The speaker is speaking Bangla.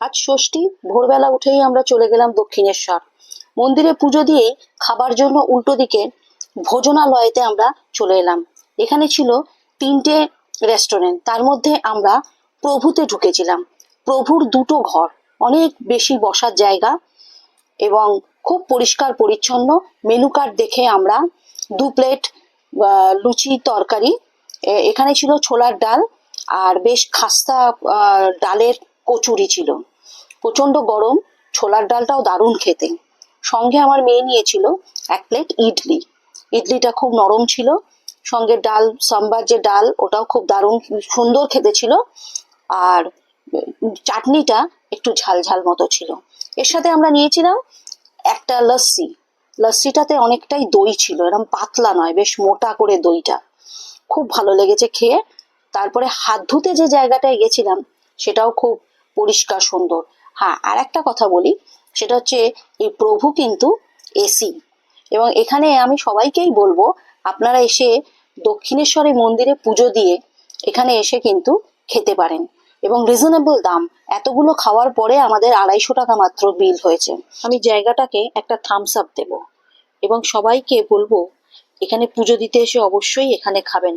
আজ ষষ্ঠী, ভোরবেলা উঠেই আমরা চলে গেলাম দক্ষিণেশ্বর। মন্দিরে পুজো দিয়েই খাবার জন্য উল্টো দিকে ভোজনালয়েতে আমরা চলে এলাম। এখানে ছিল তিনটে রেস্টুরেন্ট তার মধ্যে আমরা প্রভুতে ঢুকেছিলাম। প্রভুর দুটো ঘর, অনেক বেশি বসার জায়গা এবং খুব পরিষ্কার পরিচ্ছন্ন। মেনু কার্ড দেখে আমরা দু প্লেট লুচি তরকারি এখানে ছিল ছোলার ডাল আর বেশ খাস্তা ডালের কচুরি ছিল। প্রচণ্ড গরম, ছোলার ডালটাও দারুণ খেতে। সঙ্গে আমার মেয়ে নিয়েছিল এক প্লেট ইডলি। ইডলিটা খুব নরম ছিল, সঙ্গে ডাল, সাম্বার যে ডাল, ওটাও খুব দারুণ সুন্দর খেতে ছিল, আর চাটনিটা একটু ঝাল ঝাল মতো ছিল। এর সাথে আমরা নিয়েছিলাম একটা লস্যি। লস্যিটাতে অনেকটাই দই ছিল এরকম পাতলা নয়, বেশ মোটা করে দইটা। খুব ভালো লেগেছে খেয়ে। তারপরে হাত ধুতে যে জায়গাটায় গেছিলাম, সেটাও খুব পরিষ্কার সুন্দর। হ্যাঁ আর একটা কথা বলি, সেটা হচ্ছে এই প্রভু কিন্তু এসি এবং এখানে আমি সবাইকেই বলব, আপনারা এসে দক্ষিণেশ্বরের মন্দিরে পুজো দিয়ে এখানে এসে কিন্তু খেতে পারেন এবং রিজনেবল দাম। এতগুলো খাওয়ার পরে আমাদের আড়াইশো টাকা মাত্র বিল হয়েছে। আমি জায়গাটাকে একটা থামস আপ দেবো এবং সবাইকে বলব, এখানে পুজো দিতে এসে অবশ্যই এখানে খাবেন।